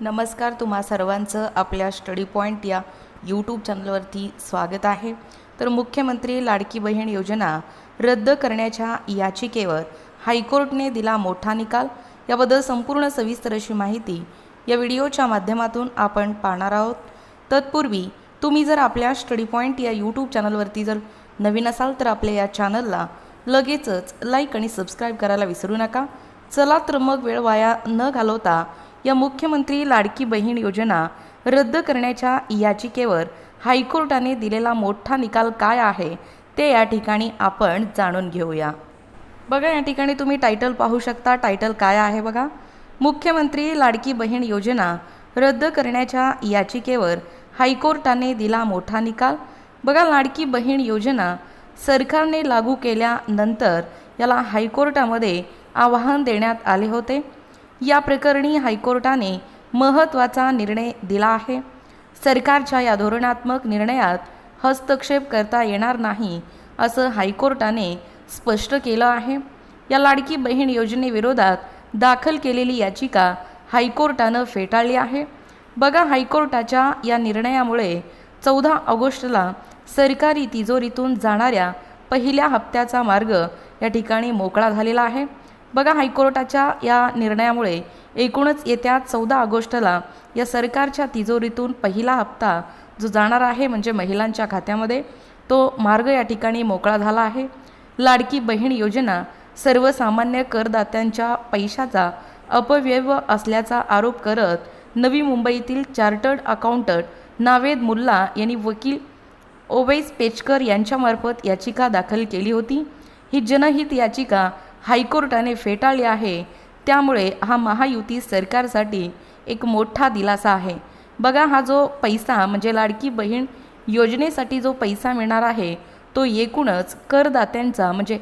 नमस्कार तुम्हा सर्वांचं आपल्या स्टडी पॉईंट या यूट्यूब चॅनलवरती स्वागत आहे. तर मुख्यमंत्री लाडकी बहीण योजना रद्द करण्याच्या याचिकेवर हायकोर्टने दिला मोठा निकाल. याबद्दल संपूर्ण सविस्तर अशी माहिती या व्हिडिओच्या माध्यमातून आपण पाहणार आहोत. तत्पूर्वी तुम्ही जर आपल्या स्टडी पॉईंट या यूट्यूब चॅनलवरती जर नवीन असाल तर आपल्या या चॅनलला लगेचच लाईक आणि सबस्क्राईब करायला विसरू नका. चला तर मग वेळ वाया न घालवता या मुख्यमंत्री लाडकी बहीण योजना रद्द करण्याच्या याचिकेवर हायकोर्टाने दिलेला मोठा निकाल काय आहे ते या ठिकाणी आपण जाणून घेऊया. बघा या ठिकाणी तुम्ही टायटल पाहू शकता. टायटल काय आहे बघा? मुख्यमंत्री लाडकी बहीण योजना रद्द करण्याच्या याचिकेवर हायकोर्टाने दिला मोठा निकाल. बघा लाडकी बहीण योजना सरकारने लागू केल्यानंतर याला हायकोर्टामध्ये आवाहन देण्यात आले होते. या प्रकरणी हायकोर्टाने महत्त्वाचा निर्णय दिला आहे. सरकारच्या या धोरणात्मक निर्णयात हस्तक्षेप करता येणार नाही असं हायकोर्टाने स्पष्ट केलं आहे. या लाडकी बहीण योजनेविरोधात दाखल केलेली याचिका हायकोर्टानं फेटाळली आहे. बघा हायकोर्टाच्या या निर्णयामुळे चौदा ऑगस्टला सरकारी तिजोरीतून जाणाऱ्या पहिल्या हप्त्याचा मार्ग या ठिकाणी मोकळा झालेला आहे. बघा हायकोर्टाच्या या निर्णयामुळे एकूणच येत्या चौदा ऑगस्टला या सरकारच्या तिजोरीतून पहिला हप्ता जो जाणार आहे म्हणजे महिलांच्या खात्यामध्ये तो मार्ग या ठिकाणी मोकळा झाला आहे. लाडकी बहीण योजना सर्वसामान्य करदात्यांच्या पैशाचा अपव्यय असल्याचा आरोप करत नवी मुंबईतील चार्टर्ड अकाउंटंट नावेद मुल्ला यांनी वकील ओवैस पेचकर यांच्यामार्फत याचिका दाखल केली होती. ही जनहित याचिका हायकोर्टाने फेटाळली आहे. त्यामुळे हा महायुती सरकारसाठी एक मोठा दिलासा आहे. बघा हा जो पैसा म्हणजे लाडकी बहीण योजनेसाठी जो पैसा मिळणार आहे तो एकूणच करदात्यांचा म्हणजे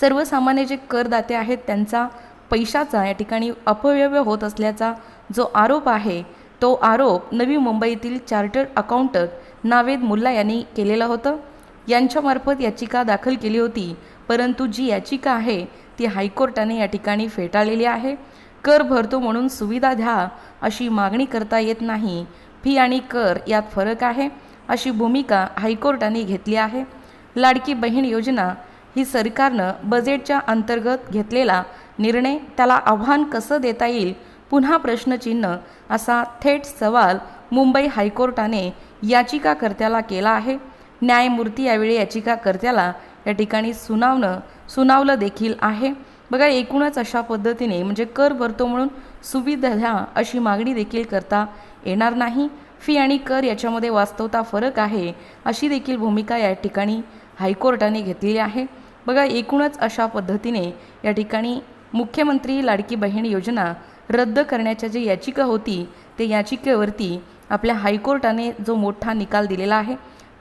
सर्वसामान्य जे करदाते आहेत त्यांचा पैशाचा या ठिकाणी अपव्यय होत असल्याचा जो आरोप आहे तो आरोप नवी मुंबईतील चार्टर्ड अकाउंटंट नावेद मुल्ला यांनी केलेलं होतं. यांच्यामार्फत याचिका दाखल केली होती परंतु जी याचिका आहे ती हायकोर्टाने या ठिकाणी फेटाळलेली आहे. कर भरतो म्हणून सुविधा द्या अशी मागणी करता येत नाही. फी आणि कर यात फरक आहे अशी भूमिका हायकोर्टाने घेतली आहे. लाडकी बहीण योजना ही सरकारनं बजेटच्या अंतर्गत घेतलेला निर्णय त्याला आव्हान कसं देता येईल? पुन्हा प्रश्नचिन्ह असा थेट सवाल मुंबई हायकोर्टाने याचिकाकर्त्याला केला आहे. न्यायमूर्ती यावेळी याचिकाकर्त्याला या ठिकाणी सुनावणं सुनावलं देखील आहे. बघा एकूणच अशा पद्धतीने म्हणजे कर भरतो म्हणून सुविधा द्या अशी मागणी देखील करता येणार नाही. फी आणि कर याच्यामध्ये वास्तवता फरक आहे अशी देखील भूमिका या ठिकाणी हायकोर्टाने घेतलेली आहे. बघा एकूणच अशा पद्धतीने या ठिकाणी मुख्यमंत्री लाडकी बहीण योजना रद्द करण्याच्या जी याचिका होती ते याचिकेवरती आपल्या हायकोर्टाने जो मोठा निकाल दिलेला आहे.